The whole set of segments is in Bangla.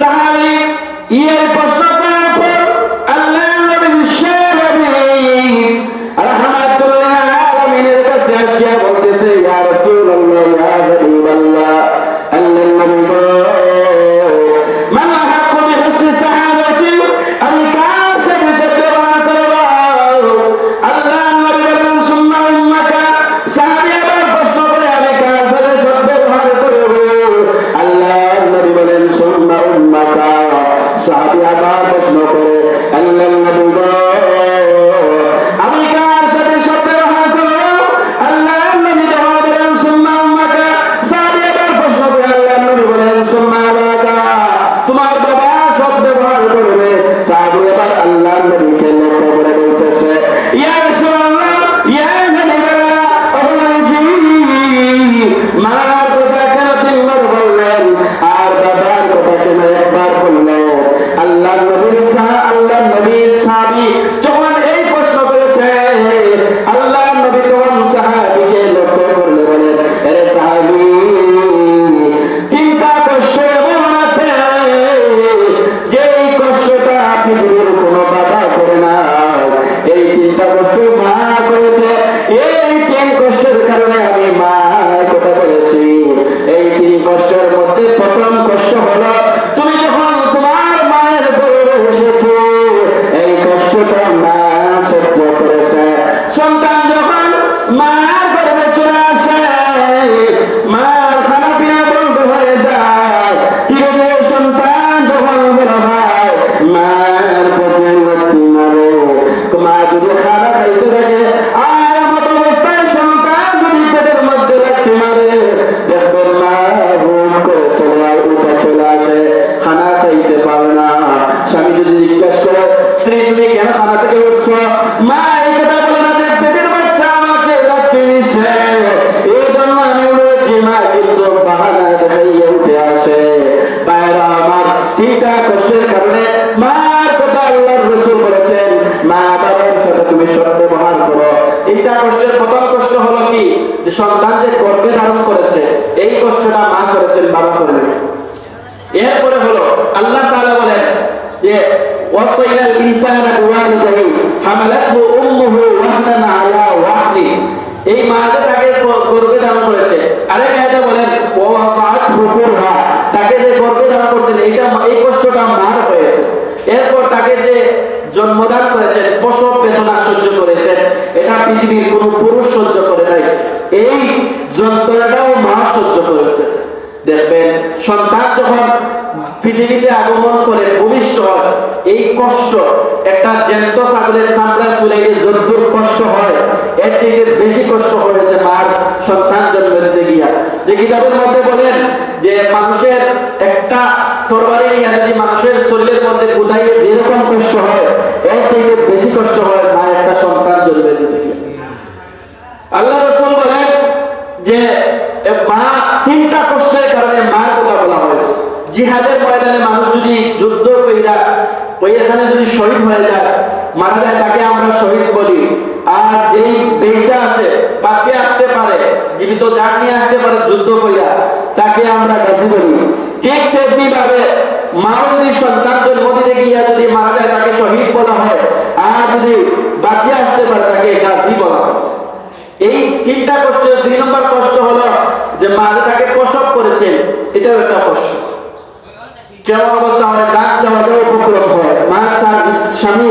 সাহাবী ইয়ের প্রশ্ন করার পর আল্লাহ নবী বিশ্বনবী রাহমাতুল্লাহ আলামিনের কাছে আসিয়া কিন্তু বাহানা দেখাইয়ে উঠে আসে আমার তিনটা কষ্টের কারণে মার কথা আল্লাহর রসুল বলেছেন মা বাবার সাথে তুমি সৎ ব্যবহার করো তিনটা কষ্টের প্রথম কষ্ট হলো কি যে সন্তান যে ধারণ করেছে এই কষ্টটা মা করেছেন বাবা এরপরে হলো আল্লাহ তাআলা বলেন যে ওয়াসাইনাল ইনসানা হামালাতহু উম্মুহু ওয়াহনান আলা এই মা যে তাকে গ- গর্ভে ধারণ করেছে। আরেক আয়াতে বলেন যে করছেন এইটা এই কষ্টটা মার হয়েছে। এরপর তাকে যে জন্মদান করেছেন, প্রসব বেদনা সহ্য করেছেন, এটা পৃথিবীর কোনো পুরুষ সহ্য করে নাই। এই যন্ত্রণাটাও মা সহ্য করেছে। দেখবেন, সন্তান যখন পৃথিবীতে আগমন করে ভূমিষ্ঠ এই কষ্ট, একটা জ্যান্ত ছাগলের চামড়া চুলাইলে যদ্দুর কষ্ট হয়, এর চেয়ে বেশি কষ্ট হয়েছে মার সন্তান জন্ম দিতে গিয়া। যে কিতাবের মধ্যে বলেন যে মানুষের একটা তরবারি নিয়ে যদি মানুষের শরীরের মধ্যে গুদাইয়ে যেরকম কষ্ট হয়, এর চেয়ে বেশি কষ্ট হয় মায়ের একটা সন্তান জন্ম দিতে গিয়া। আল্লাহ রসুল বলেন যে মা তিনটা কষ্টের কারণে মার কথা বলা হয়েছে জিহাদের ময়দানে মানুষ যদি যুদ্ধ কইরা, ওই এখানে যদি শহীদ হয়ে যায়, মারা যায় তাকে আমরা শহীদ বলি। আর যেই বেঁচে আছে, বাঁচিয়ে আসতে পারে, জীবিত যাক নিয়ে আসতে পারে যুদ্ধ কইরা, তাকে আমরা গাজী বলি। ঠিক তেমনি ভাবে মাও যদি সন্তান জন্ম দিতে গিয়া যদি মারা যায় তাকে শহীদ বলা হয়, আর যদি বাঁচিয়ে আসতে পারে তাকে গাজী বলা হয়। এই তিনটা কষ্টের, দুই নম্বর কষ্ট হলো যে মা তাকে প্রসব করেছেন, এটাও একটা কষ্ট। কেমন অবস্থা হয় ডাক যাওয়াটাও উপক্রম হয় মা, স্বামী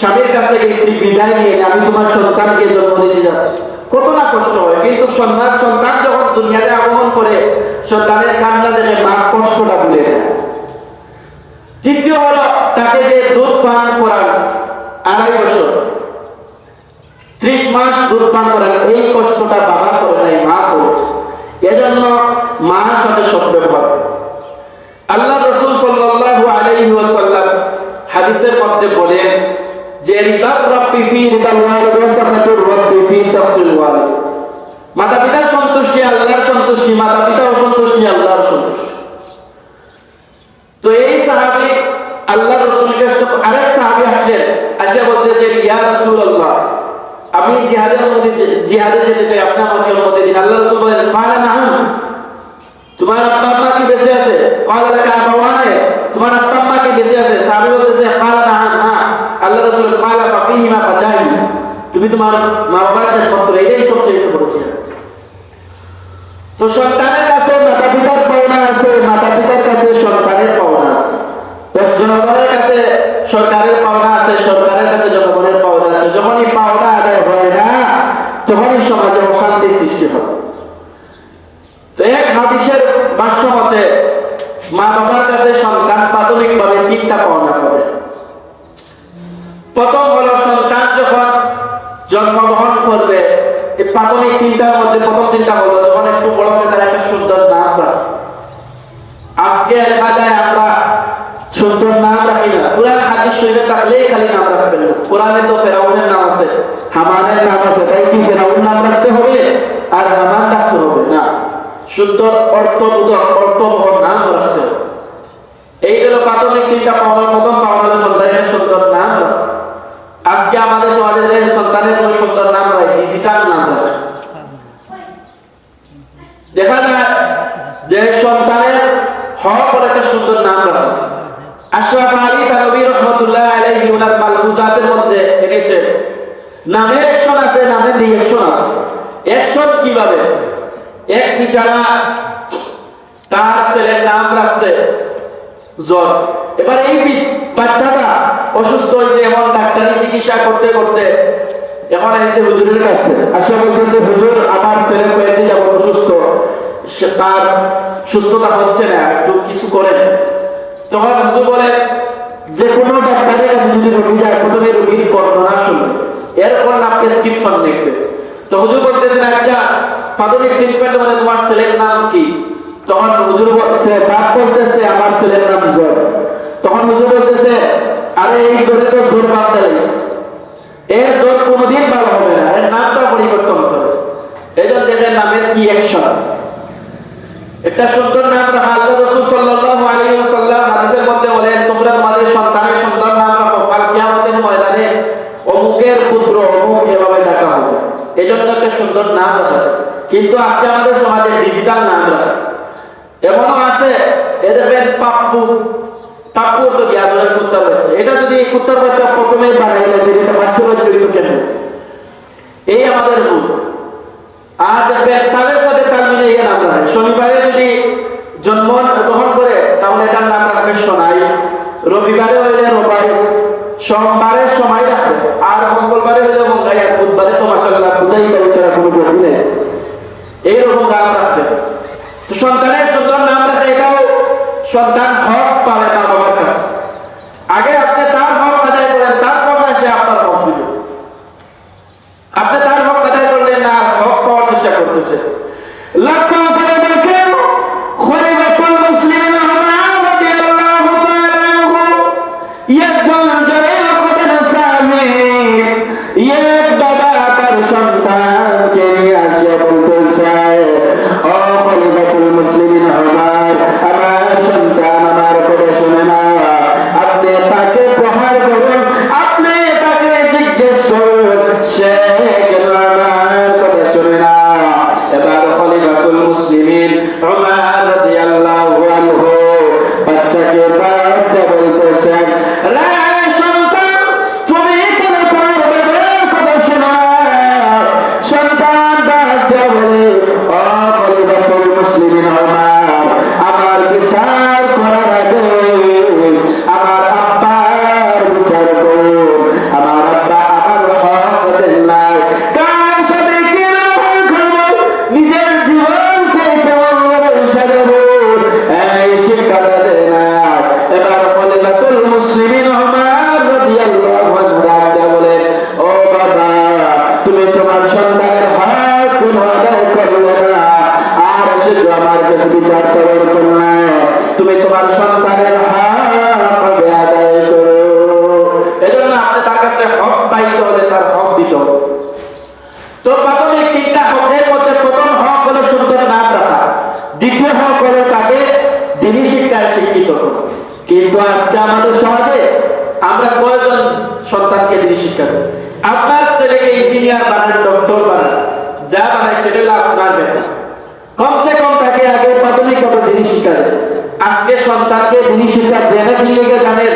স্বামীর কাছ থেকে স্ত্রী বিদায় নিয়ে আমি তোমার সন্তানকে জন্ম দিতে যাচ্ছি। কত না কষ্ট হয়, কিন্তু সন্তান সন্তান যখন দুনিয়াতে আগমন করে, সন্তানের কান্না দেখে মা কষ্টটা ভুলে যায়। তৃতীয় হলো তাকে যে দুধ পান করান আড়াই বছর, ত্রিশ মাস দুধ পান করেন এই কষ্টটা বাবা করে নাই মা করেছে এজন্য মার সাথে সব ব্যবহার আল্লাহ রসুল সাল্লাল্লাহু আলাইহি ওয়াসাল্লাম হাদিসের মধ্যে বলেন যে রিদার রাব্বি ফি রিদাল মালিক ওয়া সাখাতুর রাব্বি ফি সাখতিল ওয়ালিদ মাতা পিতার সন্তুষ্টি আল্লাহর সন্তুষ্টি মাতা পিতা অসন্তুষ্টি আল্লাহর সন্তুষ্টি। তো এই সাহাবী আল্লাহ রাসূলের কাছে আরেক সাহাবী আসলেন, আসিয়া বলতেছেন ইয়া রাসূলুল্লাহ, আমি জিহাদের অনুমতি জিহাদে যেতে চাই, আপনি আমাকে অনুমতি দিন। আল্লাহ রাসূল বলেন কালা নাম তোমার আব্বা মা কি বেঁচে আছে? কালা তুমি তোমার মা বাবার খেদমত করো এটাই সবচেয়ে বড় জিহাদ তো কাছে তিনটার মধ্যে, প্রথম তিনটা হলো যখন একটু বড় হবে তার একটা সুন্দর নাম রাখে। আজকে দেখা যায় আমরা সুন্দর নাম রাখি না। কোরআন, হাদিস শরীরে থাকলেই খালি নাম রাখবেন না কোরআনে তো ফেরাউনের নাম আছে, হামানের নাম আছে, তাই কি ফেরাউন নাম রাখতে হবে? আর হামান রাখতে হবে না। সুন্দর অর্থবোধক অর্থবহ নাম রাখতে হবে এই হলো প্রাথমিক তিনটা পাওনার প্রথম পাওনা হলো সন্তানের সুন্দর নাম রাখা আজকে আমাদের সমাজের যে সন্তানের কোনো সুন্দর নাম নয় ডিজিটাল নাম রাখে দেখা যায় যে সন্তানের হক করে একটা সুন্দর নাম রাখা আশরাফ আলী তানবী রহমতুল্লাহ আলাইহি ওনার মালফুজাতের মধ্যে এনেছে। নামের অ্যাকশন আছে নামের রিঅ্যাকশন আছে। অ্যাকশন কীভাবে? এক বিচারা তার ছেলের নাম রাখছে জ্বর। এবার এই বাচ্চাটা অসুস্থ হয়েছে, এমন ডাক্তারি চিকিৎসা করতে করতে এখন এসে হুজুরের কাছে। আসে বলতেছে, হুজুর, আমার ছেলে কয়েকদিন যাব অসুস্থ। তার সুস্থতা হচ্ছে না একটু কিছু করেন। তখন হুজুর বলে যে কোনো ডাক্তারের কাছে যদি রোগী যায়, প্রথমে রোগীর বর্ণনা শুনবে এরপর নাম প্রেসক্রিপশন দেখবে। তো হুজুর বলতেছেন আচ্ছা প্রাথমিক ট্রিটমেন্ট মানে তোমার ছেলের নাম কি? তখন হুজুর বলছে বাপ বলতেছে, আমার ছেলের নাম জোর তখন হুজুর বলতেছে, আরে, এই জোরে তো জোর বাদ এর জোর কোনোদিন ভালো হবে না। এর নামটা পরিবর্তন করে। এই জন্য দেখেন, নামের কি অ্যাকশন একটা সুন্দর নাম রাখা আল্লাহ রাসূল সুন্দর নাম যায়। কিন্তু আজকে আমাদের সমাজে ডিজিটাল নাম রাখা এমনও আছে এ দেখবেন পাপ্পু। পাপ্পু তো জ্ঞানের কুত্তার বাচ্চা এটা যদি কুত্তার বাচ্চা প্রথমে বানাইলে এটা বাচ্চা কিন্তু কেন এই আমাদের ভুল। আর দেখবেন তাদের সাথে তাল মিলিয়ে নাম রাখে শনিবারে যদি জন্ম গ্রহণ করে, তাহলে এটার নাম রাখবে সোনাই। রবিবারে হইলে রবাই। সোমবারে সময় রাখবে। আর মঙ্গলবারে হইলে মঙ্গাই আর বুধবারে তো মাসাল্লাহ খুদাই করে ছাড়া কোনো গতি নেই এইরকম নাম রাখবে তো সন্তানের সুন্দর নাম রাখে এটাও সন্তান হক পাবে মা বাবার কাছে আগে আপনি তার হক আদায় করেন তারপর না সে আপনার হক দিবে আপনি তার হক আদায় করলেন না আর হক পাওয়ার চেষ্টা করতেছে বিচার চাওয়ার জন্য তুমি তোমার সন্তানের করো। করা। কিন্তু আজকে আমাদের সমাজে আমরা কয়জন সন্তানকে দিনী শিক্ষা দেব? আপনার ছেলেকে ইঞ্জিনিয়ার বানান, ডক্টর বানান, যা বানায় সেটা হলো আপনার বেতন। কমসে কম তাকে আগে প্রাথমিক তিনি দেয় আজকে সন্তানকে তিনি শিক্ষা দেয় না কি জানেন